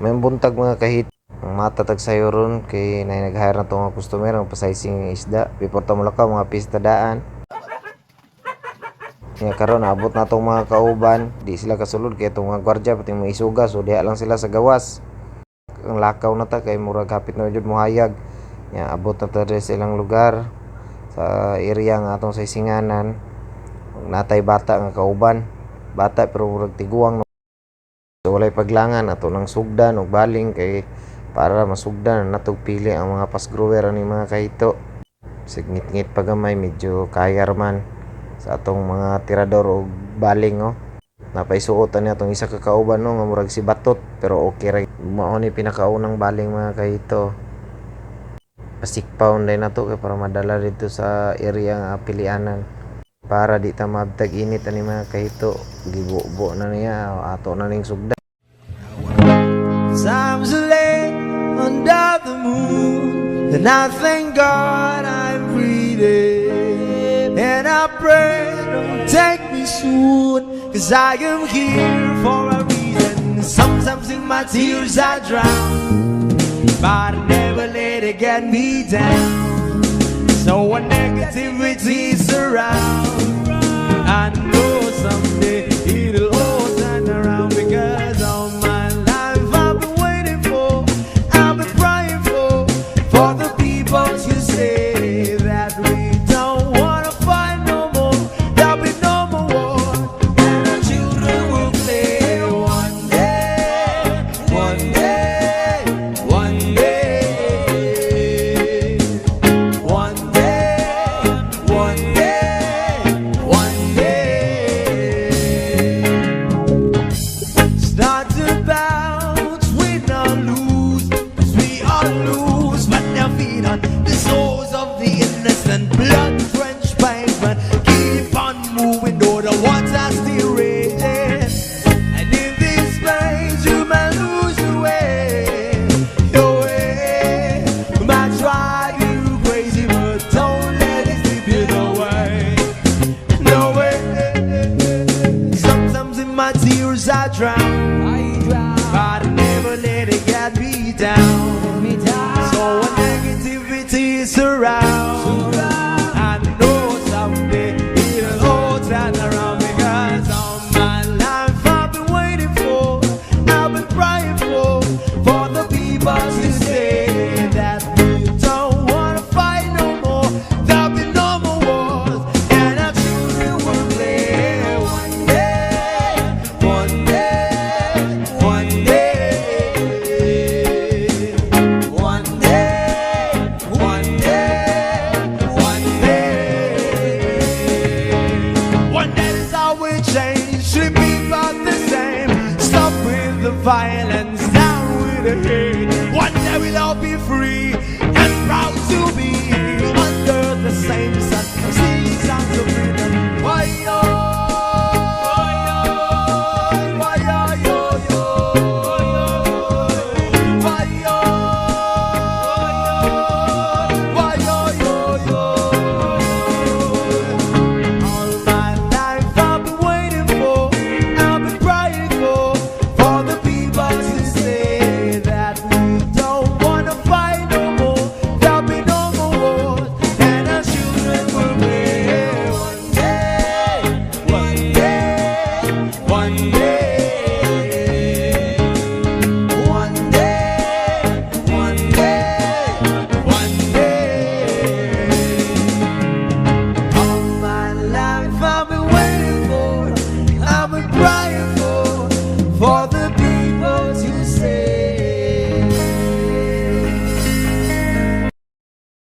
May buntag mga kahit ang matatag sayo ron kay na nag-hire na to mga customer ang pasaysing isda. Before ta mulakaw mga pista daan. Nga karon abot na tong mga kauban, di sila kasulod kay tong mga gwardiya pati mga isuga so diha lang sila sa gawas. Ang lakaw na ta kay murag hapit na jud mohayag. Nya abot na ta diri sa ilang lugar sa area nga atong sa singanan. Natay bata nga kauban. Bata pero murag tiguang. So walay paglangan ato nang sugdan og baling kay para masugdan natog pili ang mga pasgrower ani mga kahito. Signit-ngit pagamay medyo kayar man sa atong mga tirador og baling oh. Napaisuotan niya atong isa ka kauban no nga murag si Batot pero okay ra mao ni pinakaunang baling mga kahito. Pasik pound din nato kay para madala dito sa area nga pilianan para di ta mabtag init ani mga kahito gibubo na niya ato na ning sugdan and I thank God I'm breathing. And I pray, don't take me soon, cause I am here for a reason. Sometimes in my tears I drown, but I never let it get me down. So when negativity surrounds, I My tears I drown, but I never let it get me down. So when negativity surrounds, I violence, down with the hate. One day we'll all be free and proud to be under the same sun. One